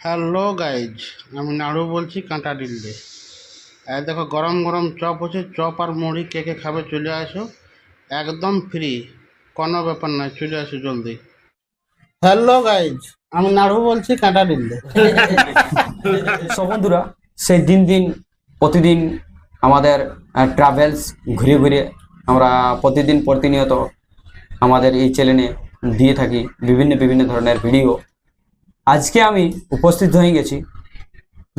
Hello guys, আমি নাড়ু বলছি কাঁটা ডিল্লে। এই দেখো, গরম গরম চপ হচ্ছে, চপ আর মুড়ি কে কে খাবে চলে আসো। একদম ফ্রি কোনো ব্যাপার নয়, চলে আসো জলদি। হ্যালো গাইজ, আমি নাড়ু বলছি কাঁটা ডিল্লে। সো বন্ধুরা, সেই দিন দিন, প্রতিদিন আমাদের ট্রাভেলস ঘুরে ঘুরে আমরা প্রতিদিন প্রতিনিয়ত আমাদের এই চ্যানেলে দিয়ে থাকি বিভিন্ন বিভিন্ন ধরনের ভিডিও আজকে আমি উপস্থিত হয়ে গেছি,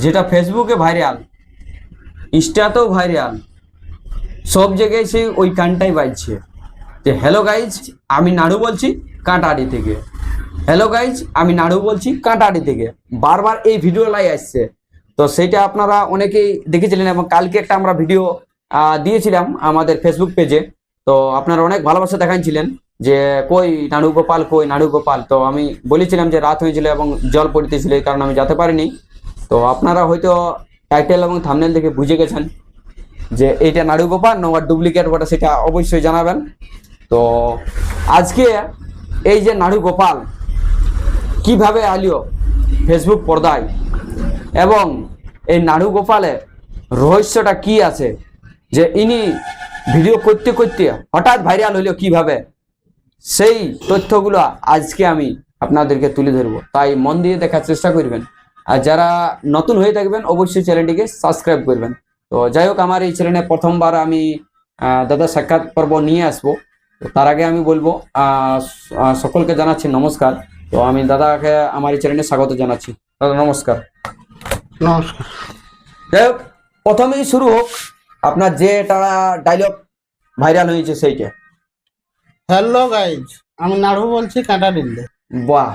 যেটা ফেসবুকে ভাইরাল ইনস্টাতেও ভাইরাল সব জায়গায় সেই ওই গানটাই বাজছে। যে হ্যালো গাইজ আমি নাড়ু বলছি কাঁটাড়ি থেকে। হ্যালো গাইজ আমি নাড়ু বলছি কাঁটাড়ি থেকে। বারবার এই ভিডিও লাই আসছে। তো সেইটা আপনারা অনেকেই দেখেছিলেন এবং কালকে একটা আমরা ভিডিও দিয়েছিলাম আমাদের ফেসবুক পেজে তো আপনারা অনেক ভালোবাসা দেখাচ্ছিলেন যে, কই নাড়ু গোপাল, কই নাড়ু গোপাল? তো আমি বলেছিলাম যে, রাত হয়েছিল এবং জল পড়তেছিল, এই কারণে আমি যেতে পারিনি। তো আপনারা হয়তো টাইটেল এবং থামনেল দেখে বুঝে গেছেন যে, এইটা নাড়ু গোপাল না ডুপ্লিকেট বটে সেটা অবশ্যই জানাবেন। তো আজকে এই যে নাড়ু গোপাল, কীভাবে আলিও ফেসবুক পর্দায় এবং এই নাড়ু গোপালের রহস্যটা কি আছে? যে ইনি ভিডিও করতে করতে হঠাৎ ভাইরাল হইল কীভাবে? সেই তথ্যগুলো আজকে আমি আপনাদেরকে তুলে ধরবো। তাই মন দিয়ে দেখার চেষ্টা করবেন। আর যারা নতুন হয়ে থাকবেন অবশ্যই চ্যানেলটিকে সাবস্ক্রাইব করবেন। তো যাই হোক আমার এই চ্যানেলে প্রথমবার আমি দাদা সাক্ষাৎ পর্ব নিয়ে আসব। তো তার আগে আমি বলব আহ, সকলকে জানাচ্ছি নমস্কার। তো আমি দাদাকে আমার এই চ্যানেলে স্বাগত জানাচ্ছি। দাদা নমস্কার। নমস্কার। যাই হোক প্রথমেই শুরু হোক। আপনার যেটা ডায়লগ ভাইরাল হয়েছে সেইটা। হ্যালো গাইজ আমি নাড়ু বলছি কাঁটা ডিল্লে বাহ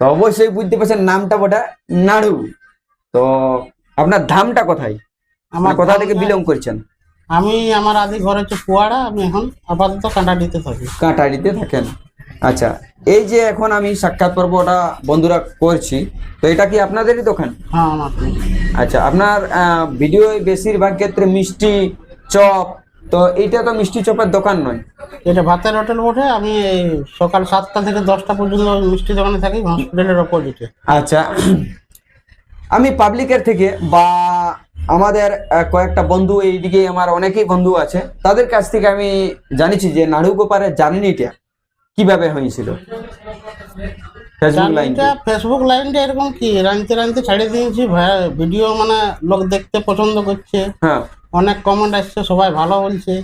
তো অবশ্যই বুঝতে পারছেন নামটা বটা নাড়ু। তো আপনার ধামটা কোথায়? আমার আমার কোথা থেকে বিলং করছেন? আমি আমার আদি ঘর হচ্ছে কুয়াড়া আমি এখন আপাতত কাঁটা দিতে থাকি। কাঁটাড়িতে থাকেন। আচ্ছা এই যে এখন আমি সাক্ষাৎ পর্বটা বন্ধুরা করছি তো এটা কি আপনাদেরই দোকান? হ্যাঁ আমার আচ্ছা আপনার ভিডিও বেশিরভাগ ক্ষেত্রে মিষ্টি চপ তো এইটা তো মিষ্টি চপের দোকান নয়। এটা ভাতের হোটেল বটে আমি সকাল সাতটা থেকে দশটা পর্যন্ত মিষ্টি দোকানে থাকি হসপিটালের অপোজিটে আচ্ছা আমি পাবলিকের থেকে বা আমাদের কয়েকটা বন্ধু এইদিকে আমার অনেকেই বন্ধু আছে তাদের কাছ থেকে আমি জানিছি যে নাড়ু গোপালের জার্নিটা কীভাবে হয়েছিল? ফেসবুক লাইন ফেসবুক লাইনটা এরকম কি রানতে রানতে ছাড়িয়ে দিয়েছি ভিডিও মানে লোক দেখতে পছন্দ করছে। হ্যাঁ। অনেক কমেন্ট আসছে সবাই ভালো বলছে।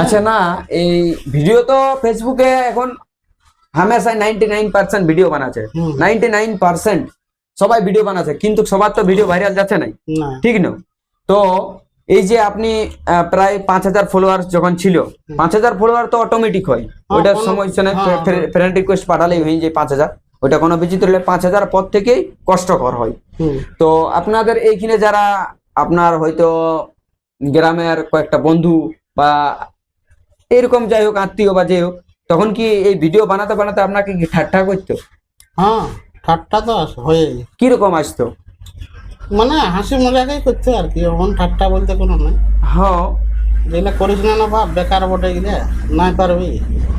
আচ্ছা না এই ভিডিও তো ফেসবুকে এখন হামেশাই নাইনটি নাইন পার্সেন্ট ভিডিও বানাচ্ছে। নাইনটি নাইন পার্সেন্ট সবাই ভিডিও বানাচ্ছে কিন্তু সবার তো ভিডিও ভাইরাল যাচ্ছে নাই। না। ঠিক না? তো এই যে আপনি প্রায় পাঁচ হাজার ফলোয়ার যখন ছিল পাঁচ হাজার ফলোয়ার তো অটোমেটিক হয়। ওইটার সময় হ্যাঁ, ফ্রেন্ড রিকোয়েস্ট পাঠালেই হয়ে যায় পাঁচ হাজার। ওইটা কোনো বিচিত্র হলে পাঁচ হাজার পর থেকেই কষ্টকর হয়। তো আপনাদের এইখানে যারা আপনার হয়তো গ্রামের কয়েকটা বন্ধু বা এরকম যাই হোক আত্মীয় বা যাই হোক তখন কি এই ভিডিও বানাতে বানাতে আপনাকে কি ঠাট্টা করতো? হ্যাঁ ঠাট্টা তো হয়ে কীরকম আসতো? মানে হাসি মজাকেই করছে আর কি এখন ঠাট্টা বলতে কোনো নাই। হ্যাঁ। যেগুলো করিস না না বাপ বেকার বটে গেলে নাই পারবি।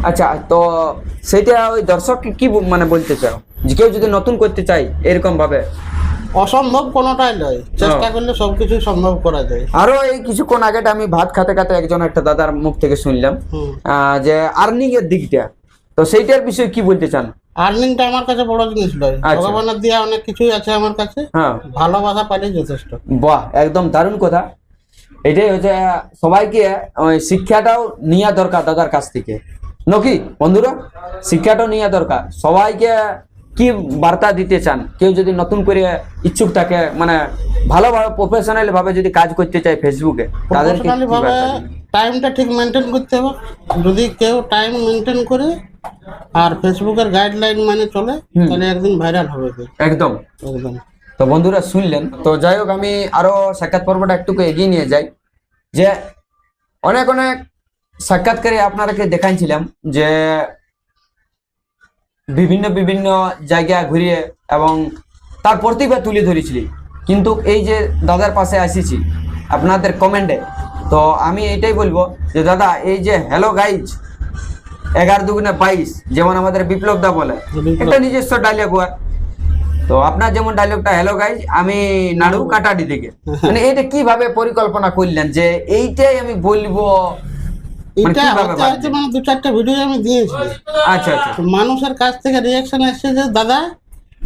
আচ্ছা তো সেটা ওই দর্শককে কি মানে বলতে চাও? যে কেউ যদি নতুন করতে চাই এরকম ভাবে অসম্ভব কোনোটাই নয়। চেষ্টা করলে সবকিছু সম্ভব করা যায়। আরও এই কিছুক্ষণ আগে আমি ভাত খাতে খাতে একজন একটা দাদার মুখ থেকে শুনলাম যে আর্নিং এর দিকটা। তো সেইটার বিষয়ে কি বলতে চান? আর্নিংটা আমার কাছে বড় জিনিস নয়। আচ্ছা। ভগবানের দিয়া অনেক কিছুই আছে আমার কাছে। হ্যাঁ। ভালোবাসা পাইলেই যথেষ্ট। বাহ একদম দারুণ কথা। এটাই হচ্ছে সবাইকে ওই শিক্ষাটাও নেওয়া দরকার দাদার কাছ থেকে। নাকি বন্ধুরা? শিক্ষাটাও নেওয়া দরকার। সবাইকে কি বার্তা দিতে চান? কেউ যদি নতুন করে ইচ্ছুক থাকে মানে ভালোভাবে প্রফেশনাল ভাবে যদি কাজ করতে চায় ফেসবুকে তাদেরকে? টাইমটা ঠিক মেনটেন করতে হবে। যদি কেউ টাইম মেনটেন করে আর ফেসবুকের গাইডলাইন মানে চলে তাহলে একদিন ভাইরাল হবে একদম। একদম। তো বন্ধুরা শুনলেন তো যাই হোক আমি আরও সাক্ষাৎ পর্বটা একটু এগিয়ে নিয়ে যাই। যে অনেক অনেক সাক্ষাৎকারে আপনারাকে দেখাইছিলাম যে বিভিন্ন বিভিন্ন জায়গা ঘুরিয়ে এবং তার প্রতিভা তুলে ধরেছিলি। কিন্তু এই যে দাদার পাশে আসিছি আপনাদের কমেন্টে তো আমি এটাই বলব যে দাদা এই যে হ্যালো গাইজ এগারো দুগুণে বাইশ যেমন আমাদের বিপ্লব দা বলে। একটা নিজস্ব ডায়লগ তো আপনার যেমন ডায়লগটা হ্যালো গাইজ আমি নাড়ু কাটাডি থেকে মানে এটা কীভাবে পরিকল্পনা করলেন যে এইটাই আমি বলব এটা কীভাবে হতে হতে মানে দু চারটা ভিডিও আমি দিয়েছি। আচ্ছা আচ্ছা। মানুষের কাছ থেকে রিয়াকশন এসেছে যে দাদা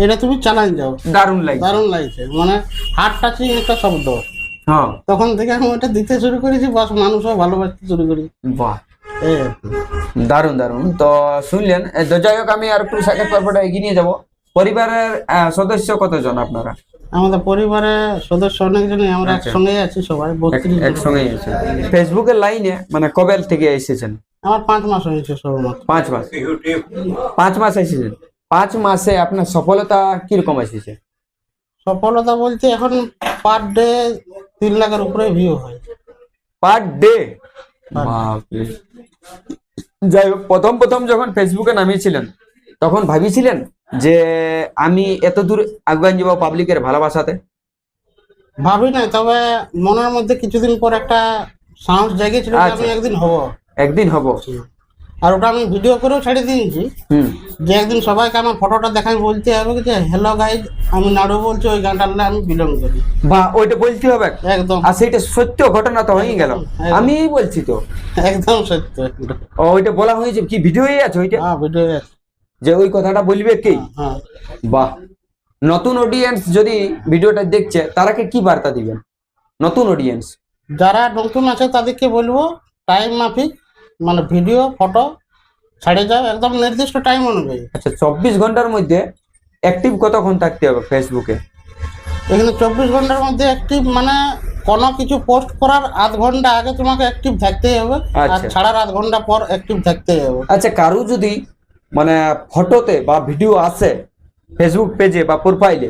এটা তুমি চালান যাও। দারুণ লাগছে। দারুণ লাগছে। মানে হার্ট টাচিং একটা শব্দ। হ্যাঁ। তখন থেকে আমি ওটা দিতে শুরু করেছি বাস মানুষও ভালোবাসতে শুরু করি বাহ। কি। দারুণ দারুণ। তো শুনলেন তো যাই হোক আমি আর একটু সাক্ষাৎ পর্বটা এগিয়ে নিয়ে যাব। পরিবারের সদস্য কতজন আপনারা? আমাদের পরিবারের সদস্য অনেকজনই আমরা আচ্ছা। একসঙ্গে আছি সবাই বত্রিশ জন। একসঙ্গেই আছে। ফেসবুকের লাইনে মানে কবে থেকে এসেছেন? আমার পাঁচ মাস হয়েছে পাঁচ মাস। পাঁচ মাস এসেছেন। পাঁচ মাসে আপনার সফলতা কীরকম এসেছে? সফলতা বলতে এখন পার ডে তিন লাখের উপরে ভিউ হয়। Per day? যাই হোক প্রথম প্রথম যখন ফেসবুকে নামিয়েছিলেন তখন ভাবিছিলেন যে আমি এত দূর আগুয়ান যাব পাবলিকের ভালোবাসাতে? ভাবি নাই তবে মনের মধ্যে কিছুদিন পর একটা সাহস জেগেছিল যে আচ্ছা। আমি একদিন হব। একদিন হব। আর ওটা আমি ভিডিও করেও ছেড়ে দিয়েছি। হুম। যে একদিন সবাইকে আমার ফটোটা দেখাই বলতে হবে যে হ্যালো গাইজ আমি নাড়ু বলছি ওই গানটার আমি বিলং করি। বা ওইটা বলতে হবে। একদম। আর সেইটা সত্য ঘটনা তো হয়ে গেল। আমি বলছি তো। একদম সত্য। ওইটা বলা হয়েছে। কি ভিডিওই আছে ওইটা? হ্যাঁ ভিডিও আছে। যে ওই কথাটা বলবে কি? হ্যাঁ বাহ। নতুন অডিয়েন্স যদি ভিডিওটা দেখছে তারাকে কি বার্তা দিবেন? নতুন অডিয়েন্স যারা নতুন আছে তাদেরকে বলব টাইম মাফিক মানে ভিডিও ফটো ছাড়ে যাও একদম নির্দিষ্ট টাইম অনুযায়ী। আচ্ছা চব্বিশ ঘণ্টার মধ্যে অ্যাক্টিভ কতক্ষণ থাকতে হবে ফেসবুকে এখানে চব্বিশ ঘণ্টার মধ্যে অ্যাক্টিভ মানে কোনো কিছু পোস্ট করার আধ ঘণ্টা আগে তোমাকে অ্যাক্টিভ থাকতেই হবে। আর আচ্ছা। ছাড়ার আধ ঘণ্টা পর অ্যাক্টিভ থাকতেই হবে। আচ্ছা কারও যদি মানে ফটোতে বা ভিডিও আসে ফেসবুক পেজে বা প্রোফাইলে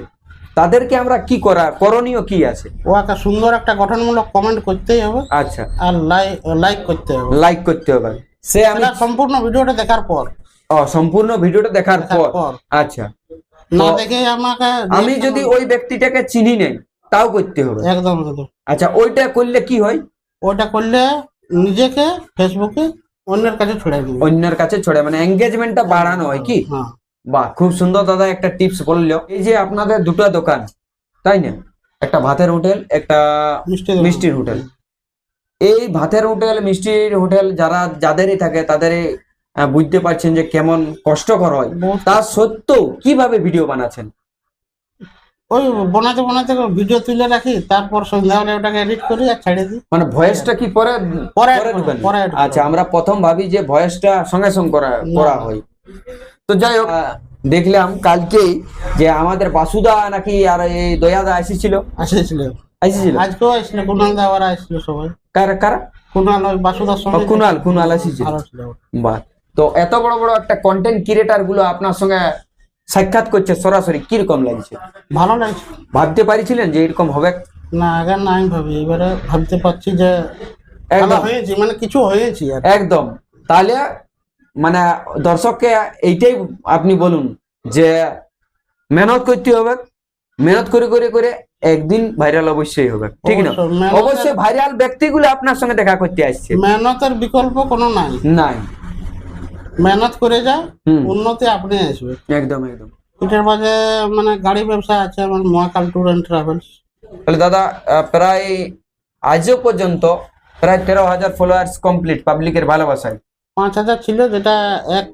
তাদেরকে আমরা কি করা করণীয় কি আছে? ও একটা সুন্দর একটা গঠনমূলক কমেন্ট করতেই হবে। আচ্ছা। আর লাইক লাইক করতে হবে। লাইক করতে হবে। সে আমরা সম্পূর্ণ ভিডিওটা দেখার পর। ও, সম্পূর্ণ ভিডিওটা দেখার পর। আচ্ছা। না দেখে আমাকে আমি যদি ওই ব্যক্তিটাকে চিনি নেই তাও করতে হবে। একদম একদম। আচ্ছা ওইটা করলে কি হয়? ওইটা করলে নিজেকে ফেসবুকে অন্যের কাছে ছড়াই অন্যের কাছে ছড়ে মানে এঙ্গেজমেন্টটা বাড়ানো হয় কি? হ্যাঁ বাহ খুব সুন্দর দাদা একটা টিপস বলল। এই যে আপনাদের দুটো দোকান তাই না? একটা ভাতের হোটেল একটা মিষ্টি মিষ্টির হোটেল। এই ভাতের হোটেল মিষ্টির হোটেল যারা যাদেরই থাকে তাদের বুঝতে পারছেন যে কেমন কষ্টকর হয়। তা সত্ত্বেও কীভাবে ভিডিও বানাচ্ছেন? ওই বানাতে বানাতে ভিডিও তুলে রাখি তারপর সন্ধ্যাবেলা ওটাকে এডিট করি আর ছেড়ে দিই। মানে ভয়েসটা কি পরে পরে পরে আচ্ছা আমরা প্রথম ভাবি যে ভয়েসটা সঙ্গে সঙ্গে করা করা হয়। তো যাই হোক দেখলাম কালকেই যে আমাদের বাসুদা নাকি আর এই দয়াদা এসেছিল। আসেছিল এসেছিল? আজকেও আসছিল কুণাল দা ওরা আসছিল সবাই। কারা কারা? কুণাল ওই বাসুদার সঙ্গে কুনাল কুনাল এসেছিল। বাহ। তো এত বড় বড় একটা কন্টেন্ট ক্রিয়েটারগুলো আপনার সঙ্গে সাক্ষাৎ করছে সরাসরি কীরকম লাগছে? ভালো লাগছে। ভাবতে পারিছিলেন যে এরকম হবে? না আগে না আমি ভাবি এবারে ভাবতে পারছি যে একদম। হয়েছি মানে কিছু হয়েছি একদম। তাহলে মানে দর্শককে এইটাই আপনি বলুন যে মেহনত করতে হবে। মেহনত করে করে করে একদিন ভাইরাল অবশ্যই হবে। ঠিক না? অবশ্যই, ভাইরাল ব্যক্তিগুলো আপনার সঙ্গে দেখা করতে আসছে। মেহনতের বিকল্প কোনো নাই। নাই। মেহনত করে যা। উন্নতি আপনি আসবে। একদম একদম। এটার মাঝে মানে গাড়ি ব্যবসা আছে আমার মহাকাল ট্যুর অ্যান্ড ট্রাভেলস। তাহলে দাদা প্রায় আজও পর্যন্ত প্রায় তেরো হাজার ফলোয়ার্স কমপ্লিট পাবলিকের ভালোবাসায়। পাঁচ হাজার ছিল যেটা এক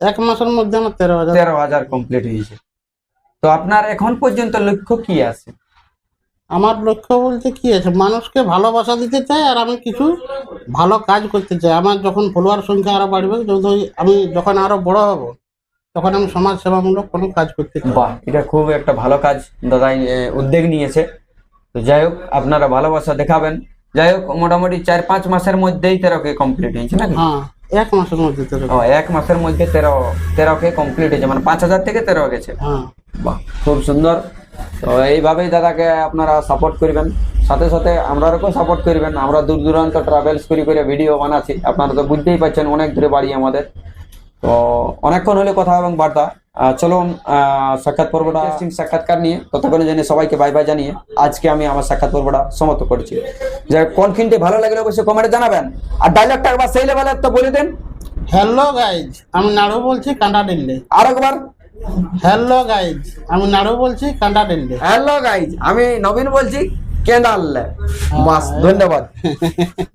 এক মাসের মধ্যে আমার তেরো হাজার। তেরো হাজার কমপ্লিট হয়েছে। তো আপনার এখন পর্যন্ত লক্ষ্য কি আছে? আমার লক্ষ্য বলতে কি আছে? মানুষকে ভালোবাসা দিতে চাই আর আমি কিছু ভালো কাজ করতে চাই। আমার যখন ফলোয়ার সংখ্যা আরও বাড়বে যদি আমি যখন আরও বড় হব তখন আমি সমাজ সেবামূলক কোনো কাজ করতে চাই বাহ এটা খুব একটা ভালো কাজ দাদা উদ্যোগ নিয়েছে। তো যাই হোক আপনারা ভালোবাসা দেখাবেন। যাই হোক মোটামুটি চার পাঁচ মাসের মধ্যেই তেরো কে কমপ্লিট হয়েছে নাকি? হ্যাঁ এক মাসের মধ্যে তো ও এক মাসের মধ্যে তেরো তেরো কে কমপ্লিট হয়েছে মানে পাঁচ হাজার থেকে তেরো গেছে। হ্যাঁ। বাহ খুব সুন্দর। তো এইভাবেই দাদাকে আপনারা সাপোর্ট করবেন। সাথে সাথে আমরাও সাপোর্ট করবেন। আমরা দূর দূরান্ত ট্রাভেলস করি করে ভিডিও বানাচ্ছি। আপনারা তো বুঝতেই পারছেন অনেক দূরে বাড়ি আমাদের। তো অনেকক্ষণ হলে কথা এবং বার্তা। চলুন সাক্ষাৎ পর্বটা সাক্ষাৎকার নিয়ে ততক্ষণে জেনে সবাইকে বাই বাই জানিয়ে আজকে আমি আমার সাক্ষাৎ পর্বটা সমাপ্ত করছি। যে কোন কিনতে ভালো লাগলে অবশ্যই কমেন্টে জানাবেন। আর ডায়লগটা একবার সেই লেভেলের তো বলে দেন। হ্যালো গাইজ আমি নাড়ু বলছি দিল্লি। আর একবার হ্যালো গাইজ আমি নাড়ু বলছি কাঁটা হ্যালো গাইজ আমি নবীন বলছি কেন্দাল মাস ধন্যবাদ।